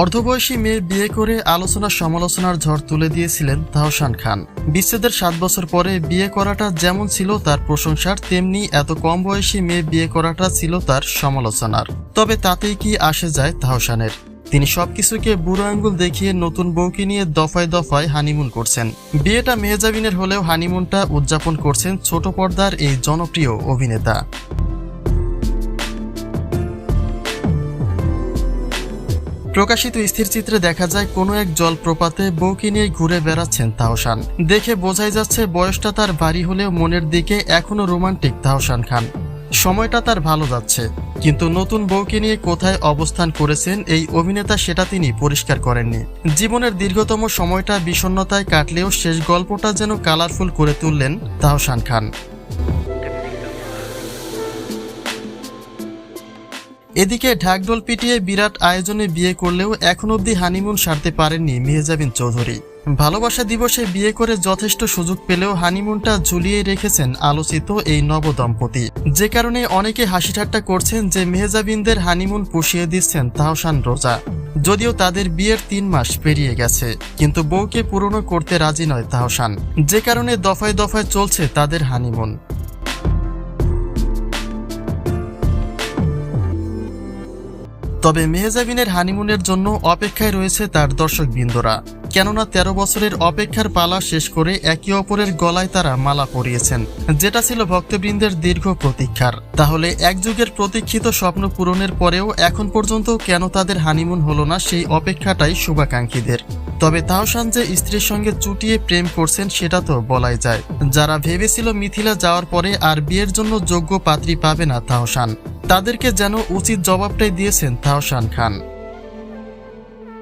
অর্ধবয়সী মেয়ে বিয়ে করে আলোচনা সমালোচনার ঝড় তুলে দিয়েছিলেন তাহসান খান। বিচ্ছেদের সাত বছর পরে বিয়ে করাটা যেমন ছিল তার প্রশংসার, তেমনি এত কম বয়সী মেয়ে বিয়ে করাটা ছিল তার সমালোচনার। তবে তাতেই কি আসে যায় তাহসানের। তিনি সবকিছুকে বুড়ো আঙ্গুল দেখিয়ে নতুন বউকে নিয়ে দফায় দফায় হানিমুন করছেন। বিয়েটা মেহজাবিনের হলেও হানিমুনটা উদযাপন করছেন ছোট পর্দার এই জনপ্রিয় অভিনেতা। প্রকাশিত স্থিরচিত্রে দেখা যায় কোনো এক জলপ্রপাতে বউকে নিয়ে ঘুরে বেড়াচ্ছেন তাহসান। দেখে বোঝাই যাচ্ছে বয়সটা তার ভারী হলেও মনের দিকে এখনও রোমান্টিক তাহসান খান। সময়টা তার ভালো যাচ্ছে, কিন্তু নতুন বউকে নিয়ে কোথায় অবস্থান করেছেন এই অভিনেতা সেটা তিনি পরিষ্কার করেননি। জীবনের দীর্ঘতম সময়টা বিষণ্ণতায় কাটলেও শেষ গল্পটা যেন কালারফুল করে তুললেন তাহসান খান। এদিকে ঢাকঢোল পিটিয়ে বিরাট আয়োজনে বিয়ে করলেও এখন অবধি হানিমুন সারতে পারেননি মেহজাবিন চৌধুরী। ভালোবাসা দিবসে বিয়ে করে যথেষ্ট সুযোগ পেলেও হানিমুনটা ঝুলিয়ে রেখেছেন আলোচিত এই নবদম্পতি। যে কারণে অনেকে হাসি ঠাট্টা করছেন যে মেহজাবিনদের হানিমুন পুষিয়ে দিচ্ছেন তাহসান রোজা। যদিও তাদের বিয়ের তিন মাস পেরিয়ে গেছে, কিন্তু বউকে পূরণ করতে রাজি নয় তাহসান। যে কারণে দফায় দফায় চলছে তাদের হানিমুন। তবে মেহজাবিনের হানিমুনের জন্য অপেক্ষায় রয়েছে তার দর্শক বিন্দুরা কেননা তেরো বছরের অপেক্ষার পালা শেষ করে একে অপরের গলায় তারা মালা পরিয়েছেন, যেটা ছিল ভক্তবৃন্দের দীর্ঘ প্রতীক্ষার। তাহলে এক যুগের প্রতীক্ষিত স্বপ্ন পূরণের পরেও এখন পর্যন্ত কেন তাদের হানিমুন হলো না সেই অপেক্ষাটাই শুভাকাঙ্ক্ষীদের। তবে তাহসান যে স্ত্রীর সঙ্গে চুটিয়ে প্রেম করছেন সেটা তো বলাই যায়। যারা ভেবেছিল মিথিলা যাওয়ার পরে আর বিয়ের জন্য যোগ্য পাত্রী পাবে না তাহসান তাদেরকে যেন উচিত জবাবটাই দিয়েছেন তাহসান খান।